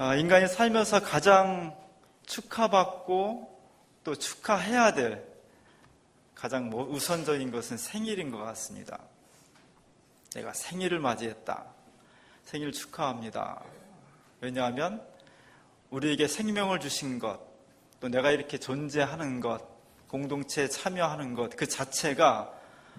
아, 인간이 살면서 가장 축하받고 또 축하해야 될 가장 뭐 우선적인 것은 생일인 것 같습니다. 내가 생일을 맞이했다. 생일 축하합니다. 왜냐하면 우리에게 생명을 주신 것, 또 내가 이렇게 존재하는 것, 공동체에 참여하는 것, 그 자체가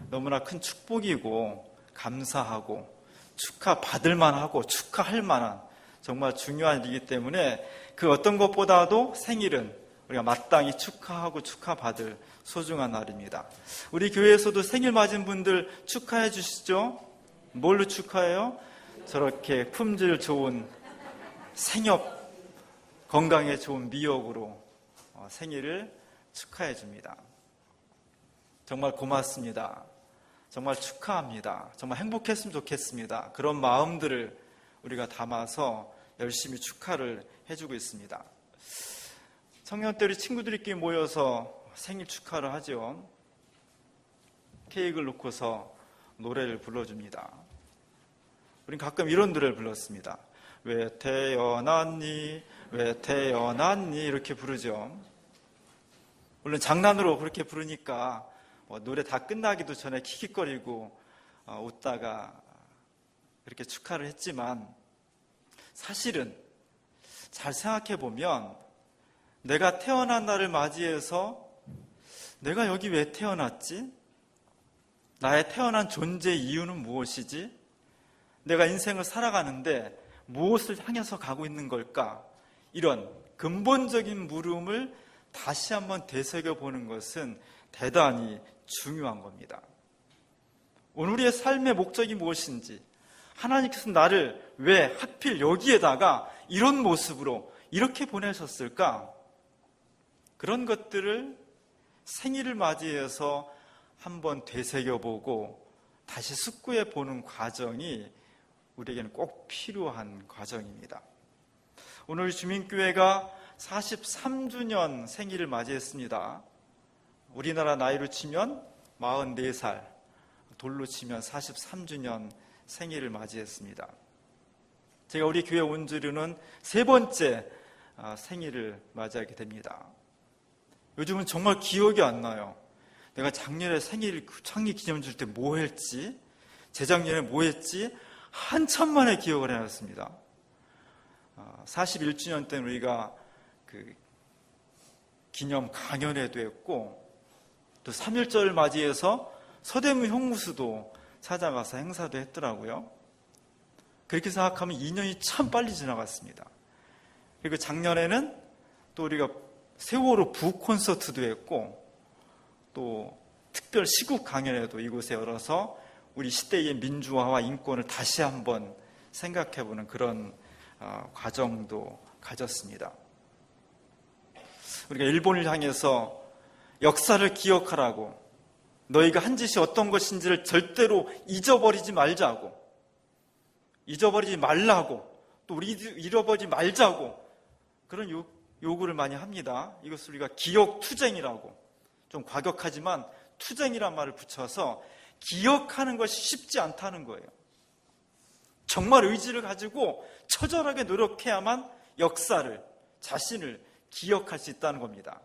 너무나 큰 축복이고, 감사하고, 축하받을 만하고, 축하할 만한 정말 중요한 일이기 때문에 그 어떤 것보다도 생일은 우리가 마땅히 축하하고 축하받을 소중한 날입니다. 우리 교회에서도 생일 맞은 분들 축하해 주시죠? 뭘로 축하해요? 저렇게 품질 좋은 생협, 건강에 좋은 미역으로 어, 생일을 축하해 줍니다. 정말 고맙습니다. 정말 축하합니다. 정말 행복했으면 좋겠습니다. 그런 마음들을 우리가 담아서 열심히 축하를 해주고 있습니다. 청년 때 우리 친구들끼리 모여서 생일 축하를 하죠. 케이크를 놓고서 노래를 불러줍니다. 우린 가끔 이런 노래를 불렀습니다. 왜 태어났니? 왜 태어났니? 이렇게 부르죠. 물론 장난으로 그렇게 부르니까 뭐 노래 다 끝나기도 전에 킥킥거리고 어, 웃다가 그렇게 축하를 했지만 사실은 잘 생각해 보면 내가 태어난 날을 맞이해서 내가 여기 왜 태어났지? 나의 태어난 존재 이유는 무엇이지? 내가 인생을 살아가는데 무엇을 향해서 가고 있는 걸까? 이런 근본적인 물음을 다시 한번 되새겨 보는 것은 대단히 중요한 겁니다. 오늘 우리의 삶의 목적이 무엇인지, 하나님께서 나를 왜 하필 여기에다가 이런 모습으로 이렇게 보내셨을까? 그런 것들을 생일을 맞이해서 한번 되새겨보고 다시 숙고해 보는 과정이 우리에게는 꼭 필요한 과정입니다. 오늘 주민교회가 43주년 생일을 맞이했습니다. 우리나라 나이로 치면 44살, 돌로 치면 43주년 생일을 맞이했습니다. 제가 우리 교회 온 주류는 세 번째 아, 생일을 맞이하게 됩니다. 요즘은 정말 기억이 안 나요. 내가 작년에 생일 창립 기념 줄때뭐 했지? 재작년에 뭐 했지? 한참 만에 기억을 해놨습니다. 41주년 때는 우리가 그 기념 강연회도 했고 또 3.1절을 맞이해서 서대문 형무수도 찾아가서 행사도 했더라고요. 그렇게 생각하면 2년이 참 빨리 지나갔습니다. 그리고 작년에는 또 우리가 세월호 부 콘서트도 했고 또 특별 시국 강연회도 이곳에 열어서 우리 시대의 민주화와 인권을 다시 한번 생각해보는 그런 어, 과정도 가졌습니다. 우리가 일본을 향해서 역사를 기억하라고 너희가 한 짓이 어떤 것인지를 절대로 잊어버리지 말자고 잊어버리지 말라고 또 우리 잃어버리지 말자고 그런 요, 요구를 많이 합니다. 이것을 우리가 기억 투쟁이라고 좀 과격하지만 투쟁이란 말을 붙여서 기억하는 것이 쉽지 않다는 거예요. 정말 의지를 가지고 처절하게 노력해야만 역사를, 자신을 기억할 수 있다는 겁니다.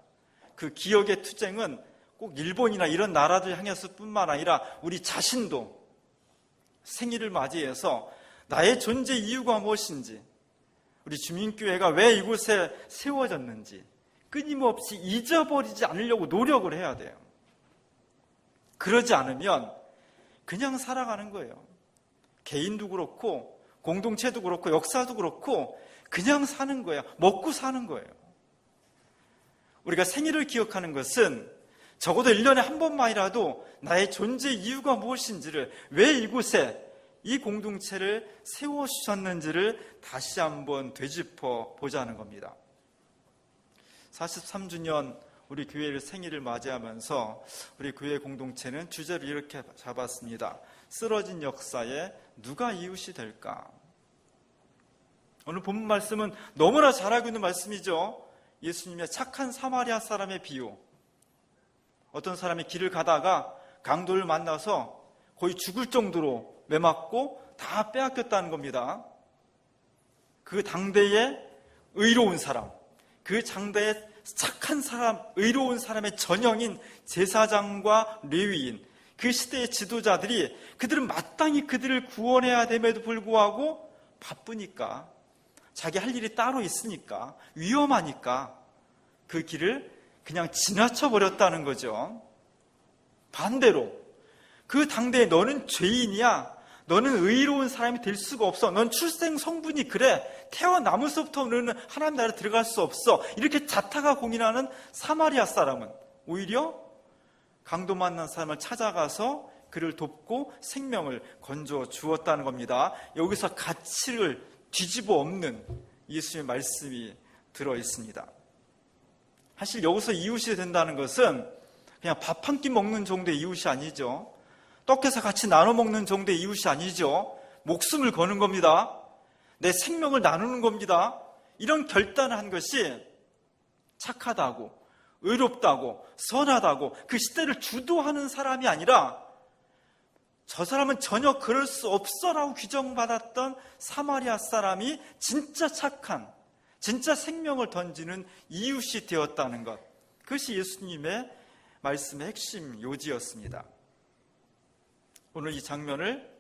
그 기억의 투쟁은 꼭 일본이나 이런 나라들 향해서 뿐만 아니라 우리 자신도 생일을 맞이해서 나의 존재 이유가 무엇인지, 우리 주민교회가 왜 이곳에 세워졌는지 끊임없이 잊어버리지 않으려고 노력을 해야 돼요. 그러지 않으면 그냥 살아가는 거예요. 개인도 그렇고, 공동체도 그렇고, 역사도 그렇고, 그냥 사는 거예요. 먹고 사는 거예요. 우리가 생일을 기억하는 것은 적어도 1년에 한 번만이라도 나의 존재 이유가 무엇인지를 왜 이곳에 이 공동체를 세워주셨는지를 다시 한번 되짚어 보자는 겁니다. 43주년 우리 교회를 생일을 맞이하면서 우리 교회 공동체는 주제를 이렇게 잡았습니다. 쓰러진 역사에 누가 이웃이 될까? 오늘 본문 말씀은 너무나 잘 알고 있는 말씀이죠. 예수님의 착한 사마리아 사람의 비유. 어떤 사람이 길을 가다가 강도를 만나서 거의 죽을 정도로 매맞고 다 빼앗겼다는 겁니다. 그 당대에 의로운 사람, 그 장대에 착한 사람, 의로운 사람의 전형인 제사장과 레위인, 그 시대의 지도자들이 그들은 마땅히 그들을 구원해야 됨에도 불구하고 바쁘니까 자기 할 일이 따로 있으니까 위험하니까 그 길을 그냥 지나쳐 버렸다는 거죠. 반대로 그 당대에 너는 죄인이야. 너는 의로운 사람이 될 수가 없어. 넌 출생 성분이 그래. 태어나면서부터 너는 하나님 나라에 들어갈 수 없어. 이렇게 자타가 공인하는 사마리아 사람은 오히려 강도 만난 사람을 찾아가서 그를 돕고 생명을 건져 주었다는 겁니다. 여기서 가치를 뒤집어 엎는 예수의 말씀이 들어 있습니다. 사실 여기서 이웃이 된다는 것은 그냥 밥 한 끼 먹는 정도의 이웃이 아니죠. 떡해서 같이 나눠 먹는 정도의 이웃이 아니죠. 목숨을 거는 겁니다. 내 생명을 나누는 겁니다. 이런 결단을 한 것이 착하다고, 의롭다고, 선하다고 그 시대를 주도하는 사람이 아니라 저 사람은 전혀 그럴 수 없어라고 규정받았던 사마리아 사람이 진짜 착한, 진짜 생명을 던지는 이웃이 되었다는 것. 그것이 예수님의 말씀의 핵심 요지였습니다. 오늘 이 장면을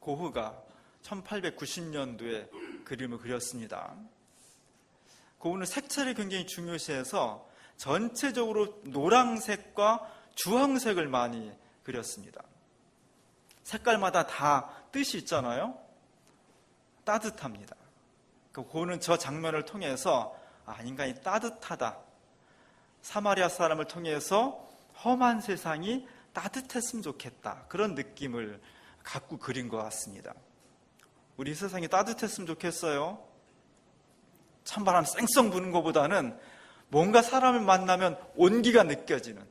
고흐가 1890년도에 그림을 그렸습니다. 고흐는 색채를 굉장히 중요시해서 전체적으로 노란색과 주황색을 많이 그렸습니다. 색깔마다 다 뜻이 있잖아요. 따뜻합니다. 그 고흐는 저 장면을 통해서 아, 인간이 따뜻하다. 사마리아 사람을 통해서 험한 세상이 따뜻했으면 좋겠다. 그런 느낌을 갖고 그린 것 같습니다. 우리 세상이 따뜻했으면 좋겠어요. 찬바람 쌩쌩 부는 것보다는 뭔가 사람을 만나면 온기가 느껴지는,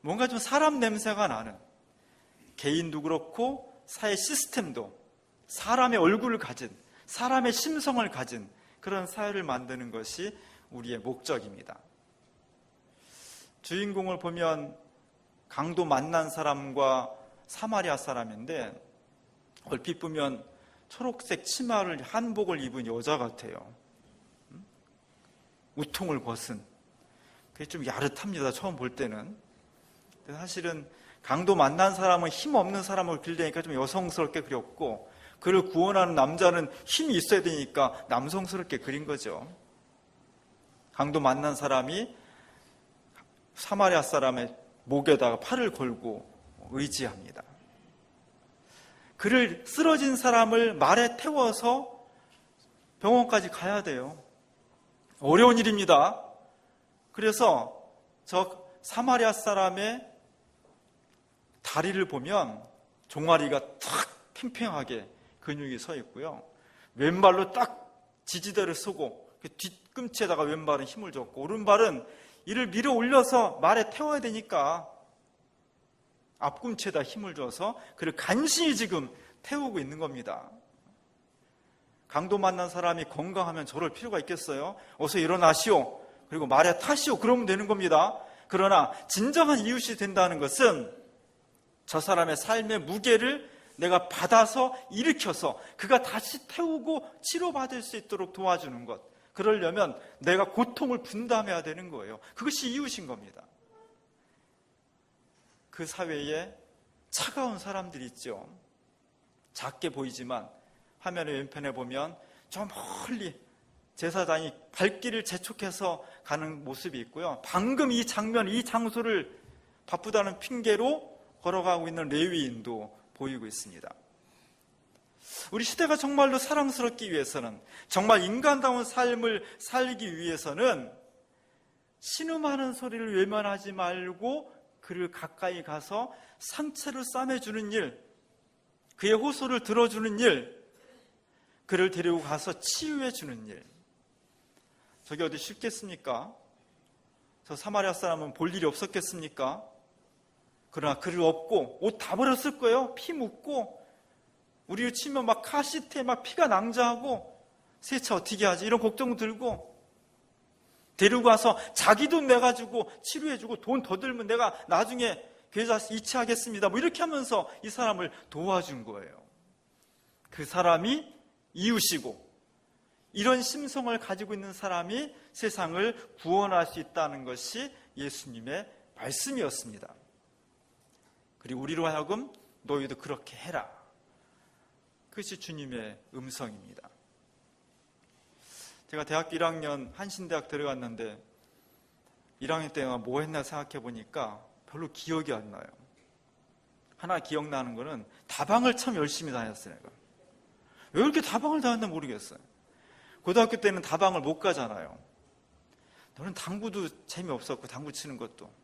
뭔가 좀 사람 냄새가 나는, 개인도 그렇고 사회 시스템도 사람의 얼굴을 가진, 사람의 심성을 가진 그런 사회를 만드는 것이 우리의 목적입니다. 주인공을 보면 강도 만난 사람과 사마리아 사람인데 얼핏 보면 초록색 치마를 한복을 입은 여자 같아요. 음? 우통을 벗은. 그게 좀 야릇합니다. 처음 볼 때는. 사실은 강도 만난 사람은 힘 없는 사람을 그리려니까 좀 여성스럽게 그렸고 그를 구원하는 남자는 힘이 있어야 되니까 남성스럽게 그린 거죠. 강도 만난 사람이 사마리아 사람의 목에다가 팔을 걸고 의지합니다. 그를 쓰러진 사람을 말에 태워서 병원까지 가야 돼요. 어려운 일입니다. 그래서 저 사마리아 사람의 다리를 보면 종아리가 탁 팽팽하게 근육이 서 있고요. 왼발로 딱 지지대를 쓰고 그 뒤꿈치에다가 왼발은 힘을 줬고 오른발은 이를 밀어 올려서 말에 태워야 되니까 앞꿈치에다 힘을 줘서 그를 간신히 지금 태우고 있는 겁니다. 강도 만난 사람이 건강하면 저럴 필요가 있겠어요? 어서 일어나시오. 그리고 말에 타시오. 그러면 되는 겁니다. 그러나 진정한 이웃이 된다는 것은 저 사람의 삶의 무게를 내가 받아서 일으켜서 그가 다시 태우고 치료받을 수 있도록 도와주는 것. 그러려면 내가 고통을 분담해야 되는 거예요. 그것이 이웃인 겁니다. 그 사회에 차가운 사람들이 있죠. 작게 보이지만 화면의 왼편에 보면 저 멀리 제사장이 발길을 재촉해서 가는 모습이 있고요. 방금 이 장면, 이 장소를 바쁘다는 핑계로 걸어가고 있는 레위인도 보이고 있습니다. 우리 시대가 정말로 사랑스럽기 위해서는 정말 인간다운 삶을 살기 위해서는 신음하는 소리를 외면하지 말고 그를 가까이 가서 상처를 싸매주는 일, 그의 호소를 들어주는 일, 그를 데리고 가서 치유해주는 일. 저게 어디 쉽겠습니까? 저 사마리아 사람은 볼 일이 없었겠습니까? 그러나 그를 업고 옷 다 버렸을 거예요. 피 묻고 우리를 치면 막 카시트에 막 피가 낭자하고 세차 어떻게 하지? 이런 걱정 들고 데리고 와서 자기 돈 내가지고 치료해주고 돈 더 들면 내가 나중에 계좌 이체하겠습니다. 뭐 이렇게 하면서 이 사람을 도와준 거예요. 그 사람이 이웃이고 이런 심성을 가지고 있는 사람이 세상을 구원할 수 있다는 것이 예수님의 말씀이었습니다. 그리고 우리로 하여금 너희도 그렇게 해라. 그것이 주님의 음성입니다. 제가 대학교 1학년 한신대학 들어갔는데 1학년 때뭐 했나 생각해 보니까 별로 기억이 안 나요. 하나 기억나는 거는 다방을 참 열심히 다녔어요. 내가. 왜 이렇게 다방을 다녔나 모르겠어요. 고등학교 때는 다방을 못 가잖아요. 너는 당구도 재미없었고 당구 치는 것도 또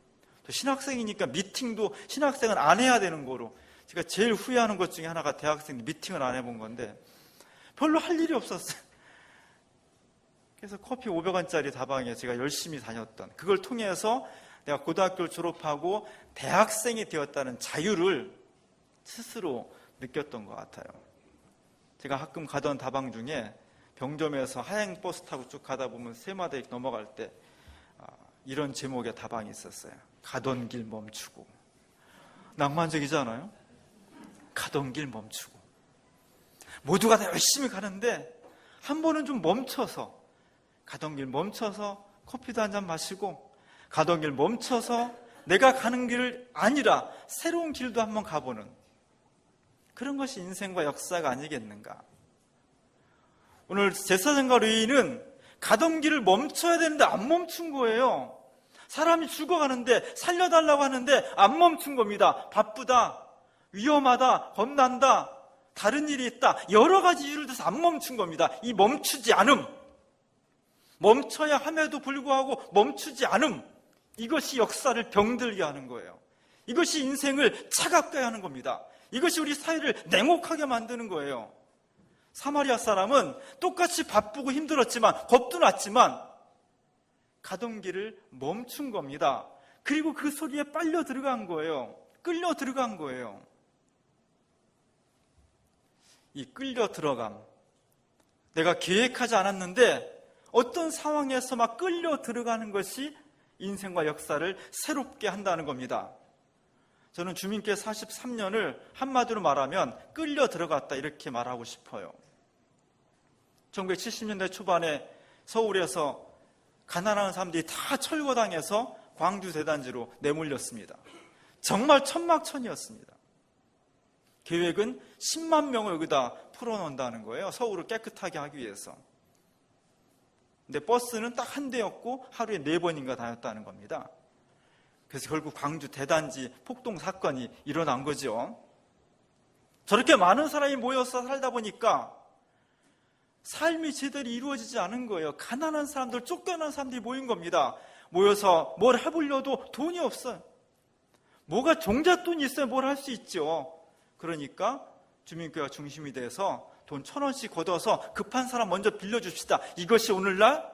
신학생이니까 미팅도 신학생은 안 해야 되는 거로 제가 제일 후회하는 것 중에 하나가 대학생 미팅을 안 해본 건데 별로 할 일이 없었어요. 그래서 커피 500원짜리 다방에 제가 열심히 다녔던 그걸 통해서 내가 고등학교를 졸업하고 대학생이 되었다는 자유를 스스로 느꼈던 것 같아요. 제가 가끔 가던 다방 중에 병점에서 하행 버스 타고 쭉 가다 보면 세마다 넘어갈 때 아, 이런 제목의 다방이 있었어요. 가던 길 멈추고 낭만적이지 않아요? 가던 길 멈추고 모두가 다 열심히 가는데 한 번은 좀 멈춰서 가던 길 멈춰서 커피도 한 잔 마시고 가던 길 멈춰서 내가 가는 길을 아니라 새로운 길도 한번 가보는 그런 것이 인생과 역사가 아니겠는가? 오늘 제사장과 레위는 가던 길을 멈춰야 되는데 안 멈춘 거예요. 사람이 죽어가는데 살려달라고 하는데 안 멈춘 겁니다. 바쁘다, 위험하다, 겁난다, 다른 일이 있다. 여러 가지 이유를 들어서 안 멈춘 겁니다. 이 멈추지 않음. 멈춰야 함에도 불구하고 멈추지 않음. 이것이 역사를 병들게 하는 거예요. 이것이 인생을 차갑게 하는 겁니다. 이것이 우리 사회를 냉혹하게 만드는 거예요. 사마리아 사람은 똑같이 바쁘고 힘들었지만 겁도 났지만 가던 길을 멈춘 겁니다. 그리고 그 소리에 빨려 들어간 거예요. 끌려 들어간 거예요. 이 끌려 들어감. 내가 계획하지 않았는데 어떤 상황에서 막 끌려 들어가는 것이 인생과 역사를 새롭게 한다는 겁니다. 저는 주민께 43년을 한마디로 말하면 끌려 들어갔다 이렇게 말하고 싶어요. 1970년대 초반에 서울에서 가난한 사람들이 다 철거당해서 광주 대단지로 내몰렸습니다. 정말 천막천이었습니다. 계획은 10만 명을 여기다 풀어놓는다는 거예요. 서울을 깨끗하게 하기 위해서. 근데 버스는 딱 한 대였고 하루에 네 번인가 다녔다는 겁니다. 그래서 결국 광주 대단지 폭동 사건이 일어난 거죠. 저렇게 많은 사람이 모여서 살다 보니까 삶이 제대로 이루어지지 않은 거예요. 가난한 사람들, 쫓겨난 사람들이 모인 겁니다. 모여서 뭘 해보려도 돈이 없어요. 뭐가 종잣돈이 있어야 뭘 할 수 있죠. 그러니까 주민교회가 중심이 돼서 돈 천 원씩 걷어서 급한 사람 먼저 빌려줍시다. 이것이 오늘날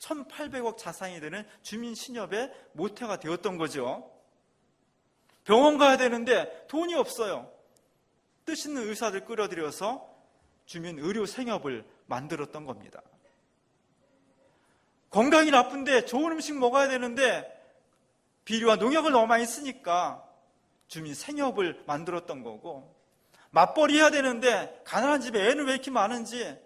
1800억 자산이 되는 주민신협의 모태가 되었던 거죠. 병원 가야 되는데 돈이 없어요. 뜻 있는 의사들 끌어들여서 주민 의료 생협을 만들었던 겁니다. 건강이 나쁜데 좋은 음식 먹어야 되는데 비료와 농약을 너무 많이 쓰니까 주민 생협을 만들었던 거고 맞벌이 해야 되는데 가난한 집에 애는 왜 이렇게 많은지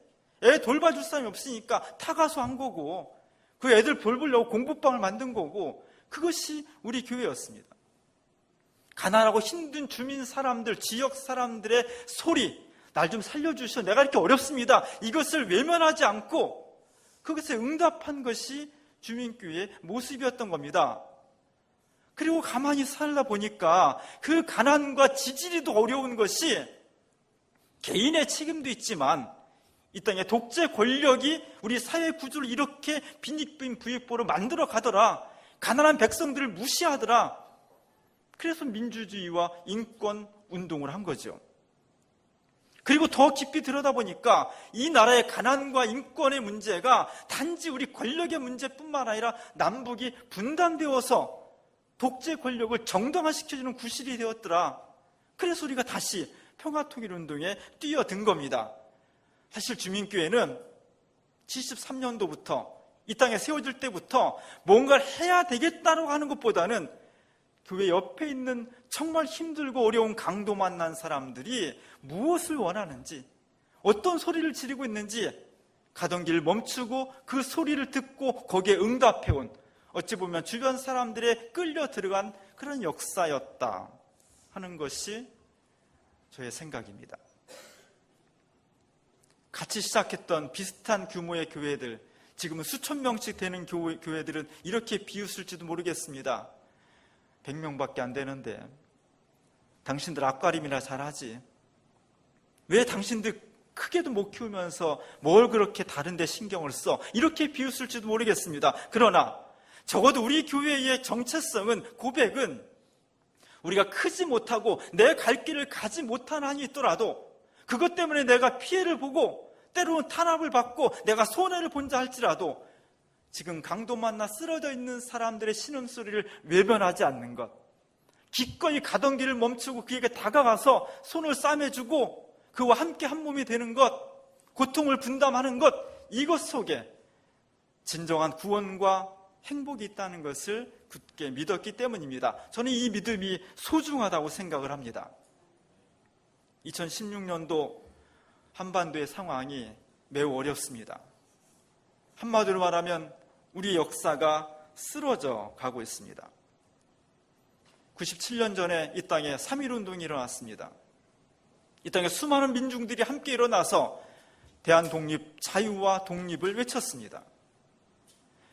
애 돌봐줄 사람이 없으니까 타가서 한 거고 그 애들 돌보려고 공부방을 만든 거고 그것이 우리 교회였습니다. 가난하고 힘든 주민 사람들, 지역 사람들의 소리, 날 좀 살려주셔. 내가 이렇게 어렵습니다. 이것을 외면하지 않고 그것에 응답한 것이 주민교회의 모습이었던 겁니다. 그리고 가만히 살다 보니까 그 가난과 지지리도 어려운 것이 개인의 책임도 있지만 이 땅의 독재 권력이 우리 사회 구조를 이렇게 빈익빈 부익보로 만들어 가더라. 가난한 백성들을 무시하더라. 그래서 민주주의와 인권 운동을 한 거죠. 그리고 더 깊이 들여다보니까 이 나라의 가난과 인권의 문제가 단지 우리 권력의 문제뿐만 아니라 남북이 분단되어서 독재 권력을 정당화시켜주는 구실이 되었더라. 그래서 우리가 다시 평화통일 운동에 뛰어든 겁니다. 사실 주민교회는 73년도부터 이 땅에 세워질 때부터 뭔가를 해야 되겠다고 하는 것보다는 교회 옆에 있는 정말 힘들고 어려운 강도 만난 사람들이 무엇을 원하는지, 어떤 소리를 지르고 있는지 가던 길 멈추고 그 소리를 듣고 거기에 응답해온 어찌 보면 주변 사람들의 끌려 들어간 그런 역사였다 하는 것이 저의 생각입니다. 같이 시작했던 비슷한 규모의 교회들, 지금은 수천 명씩 되는 교회, 들은 이렇게 비웃을지도 모르겠습니다. 100명밖에 안 되는데, 당신들 앞가림이나 잘하지. 왜 당신들 크게도 못 키우면서 뭘 그렇게 다른데 신경을 써? 이렇게 비웃을지도 모르겠습니다. 그러나 적어도 우리 교회의 정체성은 고백은 우리가 크지 못하고 내 갈 길을 가지 못한 한이 있더라도 그것 때문에 내가 피해를 보고 때로는 탄압을 받고 내가 손해를 본자 할지라도 지금 강도 만나 쓰러져 있는 사람들의 신음소리를 외면하지 않는 것. 기꺼이 가던 길을 멈추고 그에게 다가가서 손을 싸매주고 그와 함께 한 몸이 되는 것, 고통을 분담하는 것, 이것 속에 진정한 구원과 행복이 있다는 것을 굳게 믿었기 때문입니다. 저는 이 믿음이 소중하다고 생각을 합니다. 2016년도 한반도의 상황이 매우 어렵습니다. 한마디로 말하면 우리 역사가 쓰러져 가고 있습니다. 97년 전에 이 땅에 3.1운동이 일어났습니다. 이 땅에 수많은 민중들이 함께 일어나서 대한 독립, 자유와 독립을 외쳤습니다.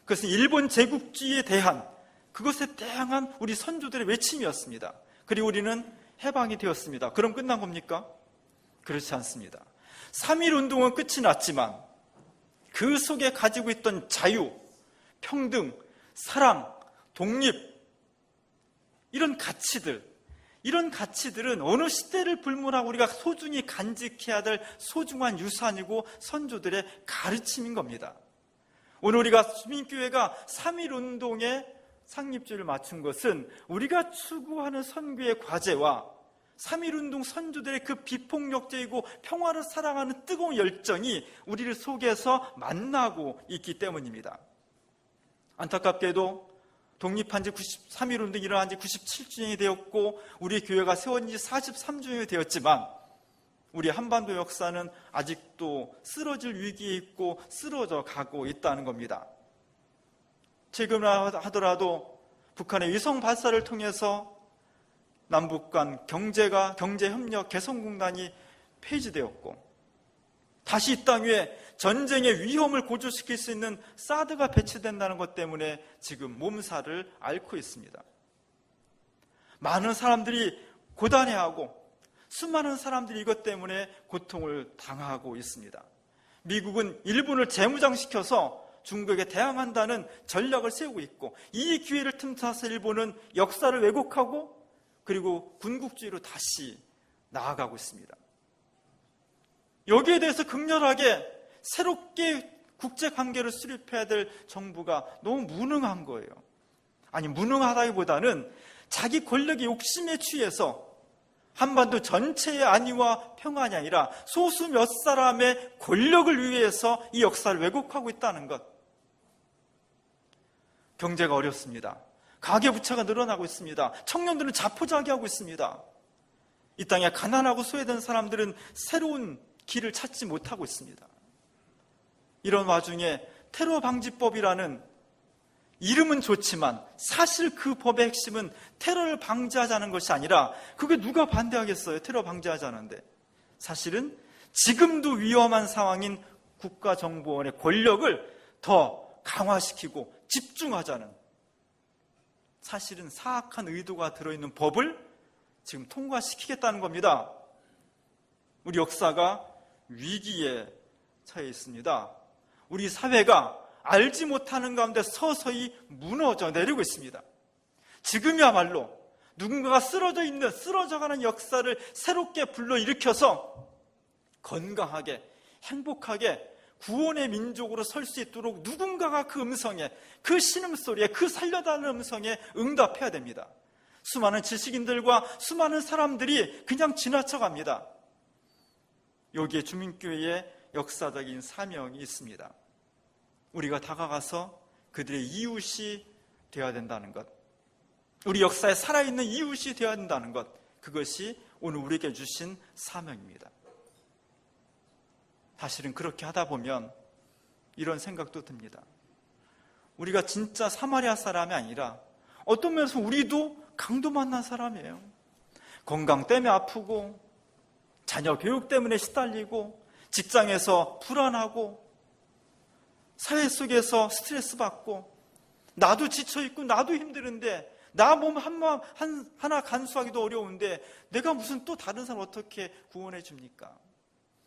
그것은 일본 제국주의에 대한 그것에 대항한 우리 선조들의 외침이었습니다. 그리고 우리는 해방이 되었습니다. 그럼 끝난 겁니까? 그렇지 않습니다. 3.1 운동은 끝이 났지만 그 속에 가지고 있던 자유, 평등, 사랑, 독립, 이런 가치들, 이런 가치들은 어느 시대를 불문하고 우리가 소중히 간직해야 될 소중한 유산이고 선조들의 가르침인 겁니다. 오늘 우리가 수민교회가 3.1 운동에 상립주를 맞춘 것은 우리가 추구하는 선교의 과제와 3.1운동 선조들의 그 비폭력적이고 평화를 사랑하는 뜨거운 열정이 우리를 속에서 만나고 있기 때문입니다. 안타깝게도 독립한 지 3.1운동이 일어난 지 97주년이 되었고 우리 교회가 세워진 지 43주년이 되었지만 우리 한반도 역사는 아직도 쓰러질 위기에 있고 쓰러져 가고 있다는 겁니다. 최근 하더라도 북한의 위성 발사를 통해서 남북 간 경제가 경제 협력 개선공단이 폐지되었고 다시 이 땅 위에 전쟁의 위험을 고조시킬 수 있는 사드가 배치된다는 것 때문에 지금 몸살을 앓고 있습니다. 많은 사람들이 고단해하고 수많은 사람들이 이것 때문에 고통을 당하고 있습니다. 미국은 일본을 재무장시켜서 중국에 대항한다는 전략을 세우고 있고 이 기회를 틈타서 일본은 역사를 왜곡하고 그리고 군국주의로 다시 나아가고 있습니다. 여기에 대해서 극렬하게 새롭게 국제 관계를 수립해야 될 정부가 너무 무능한 거예요. 아니, 무능하다기보다는 자기 권력의 욕심에 취해서 한반도 전체의 안위와 평안이 아니라 소수 몇 사람의 권력을 위해서 이 역사를 왜곡하고 있다는 것. 경제가 어렵습니다. 가계부채가 늘어나고 있습니다. 청년들은 자포자기하고 있습니다. 이 땅에 가난하고 소외된 사람들은 새로운 길을 찾지 못하고 있습니다. 이런 와중에 테러 방지법이라는 이름은 좋지만 사실 그 법의 핵심은 테러를 방지하자는 것이 아니라 그게 누가 반대하겠어요? 테러 방지하자는데. 사실은 지금도 위험한 상황인 국가정보원의 권력을 더 강화시키고 집중하자는 사실은 사악한 의도가 들어있는 법을 지금 통과시키겠다는 겁니다. 우리 역사가 위기에 처해 있습니다. 우리 사회가 알지 못하는 가운데 서서히 무너져 내리고 있습니다. 지금이야말로 누군가가 쓰러져 있는, 쓰러져가는 역사를 새롭게 불러일으켜서 건강하게, 행복하게 구원의 민족으로 설 수 있도록 누군가가 그 음성에, 그 신음소리에, 그 살려달라는 음성에 응답해야 됩니다. 수많은 지식인들과 수많은 사람들이 그냥 지나쳐갑니다. 여기에 주민교회의 역사적인 사명이 있습니다. 우리가 다가가서 그들의 이웃이 되어야 된다는 것. 우리 역사에 살아있는 이웃이 되어야 된다는 것. 그것이 오늘 우리에게 주신 사명입니다. 사실은 그렇게 하다 보면 이런 생각도 듭니다. 우리가 진짜 사마리아 사람이 아니라 어떤 면에서 우리도 강도 만난 사람이에요. 건강 때문에 아프고 자녀 교육 때문에 시달리고 직장에서 불안하고 사회 속에서 스트레스 받고 나도 지쳐 있고 나도 힘드는데 나 몸 한, 하나 간수하기도 어려운데 내가 무슨 또 다른 사람 어떻게 구원해 줍니까?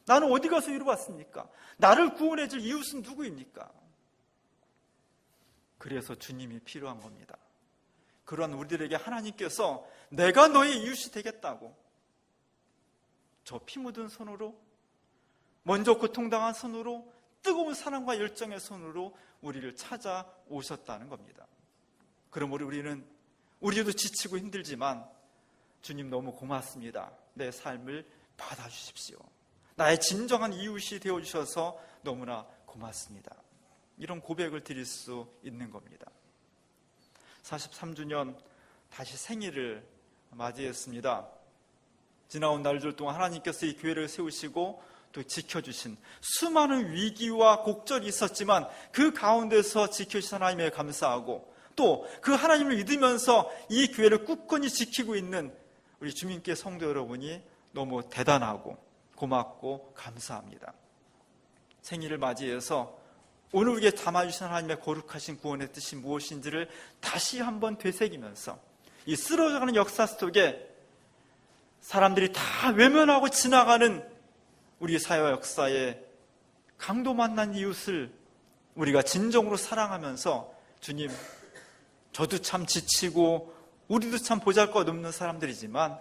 나는 어디 가서 위로받습니까? 나를 구원해 줄 이웃은 누구입니까? 그래서 주님이 필요한 겁니다. 그런 우리들에게 하나님께서 내가 너의 이웃이 되겠다고 저 피 묻은 손으로 먼저 고통당한 손으로 뜨거운 사랑과 열정의 손으로 우리를 찾아오셨다는 겁니다. 그러므로 우리는 우리도 지치고 힘들지만 주님 너무 고맙습니다. 내 삶을 받아주십시오. 나의 진정한 이웃이 되어주셔서 너무나 고맙습니다. 이런 고백을 드릴 수 있는 겁니다. 43주년 다시 생일을 맞이했습니다. 지나온 날들 동안 하나님께서 이 교회를 세우시고 또 지켜주신 수많은 위기와 곡절이 있었지만 그 가운데서 지켜주신 하나님에 감사하고 또 그 하나님을 믿으면서 이 교회를 굳건히 지키고 있는 우리 주민께 성도 여러분이 너무 대단하고 고맙고 감사합니다. 생일을 맞이해서 오늘 우리에게 담아주신 하나님의 거룩하신 구원의 뜻이 무엇인지를 다시 한번 되새기면서 이 쓰러져가는 역사 속에 사람들이 다 외면하고 지나가는 우리 사회 역사에 강도 만난 이웃을 우리가 진정으로 사랑하면서 주님, 저도 참 지치고 우리도 참 보잘 것 없는 사람들이지만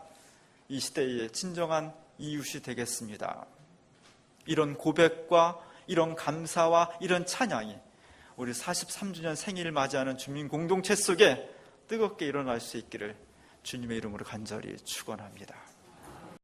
이 시대의 진정한 이웃이 되겠습니다. 이런 고백과 이런 감사와 이런 찬양이 우리 43주년 생일을 맞이하는 주민 공동체 속에 뜨겁게 일어날 수 있기를 주님의 이름으로 간절히 축원합니다.